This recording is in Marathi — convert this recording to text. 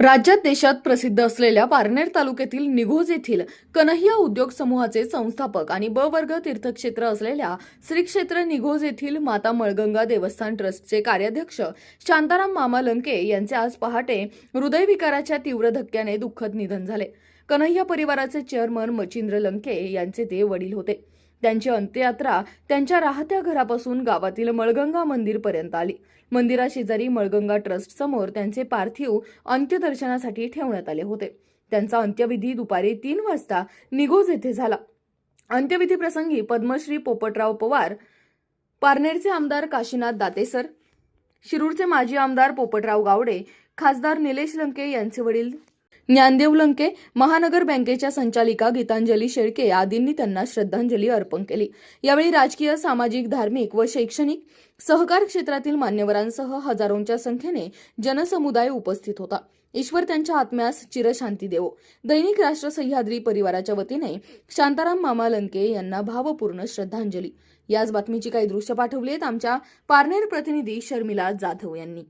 राज्यात देशात प्रसिद्ध असलेल्या पारनेर तालुक्यातील निघोज येथील कन्हैया उद्योग समूहाचे संस्थापक आणि ब वर्ग तीर्थक्षेत्र असलेल्या श्री क्षेत्र निघोज येथील माता मळगंगा देवस्थान ट्रस्टचे कार्याध्यक्ष शांताराम मामा लंके यांचे आज पहाटे हृदयविकाराच्या तीव्र धक्क्याने दुःखद निधन झाले. कन्हैया परिवाराचे चेअरमन मचिंद्र लंके यांचे ते वडील होते. त्यांची अंत्ययात्रा त्यांच्या राहत्या घरापासून गावातील मळगंगा मंदिरपर्यंत आली. मंदिराशेजारी मळगंगा ट्रस्ट समोर त्यांचे पार्थिव अंत्यदर्शनासाठी ठेवण्यात आले होते. त्यांचा अंत्यविधी दुपारी तीन वाजता निगोज येथे झाला. अंत्यविधी प्रसंगी पद्मश्री पोपटराव पवार पारनेरचे आमदार काशीनाथ दातेसर शिरूरचे माजी आमदार पोपटराव गावडे खासदार निलेश लंके यांचे वडील ज्ञानदेव लंके महानगर बँकेच्या संचालिका गीतांजली शेळके आदींनी त्यांना श्रद्धांजली अर्पण केली. यावेळी राजकीय सामाजिक धार्मिक व शैक्षणिक सहकार क्षेत्रातील मान्यवरांसह हजारोंच्या संख्येने जनसमुदाय उपस्थित होता. ईश्वर त्यांच्या आत्म्यास चिरशांती देवो. दैनिक राष्ट्र सह्याद्री परिवाराच्या वतीने शांताराम मामा लंके यांना भावपूर्ण श्रद्धांजली. याच बातमीची काही दृश्य पाठवली आहेत आमच्या पारनेर प्रतिनिधी शर्मिला जाधव यांनी.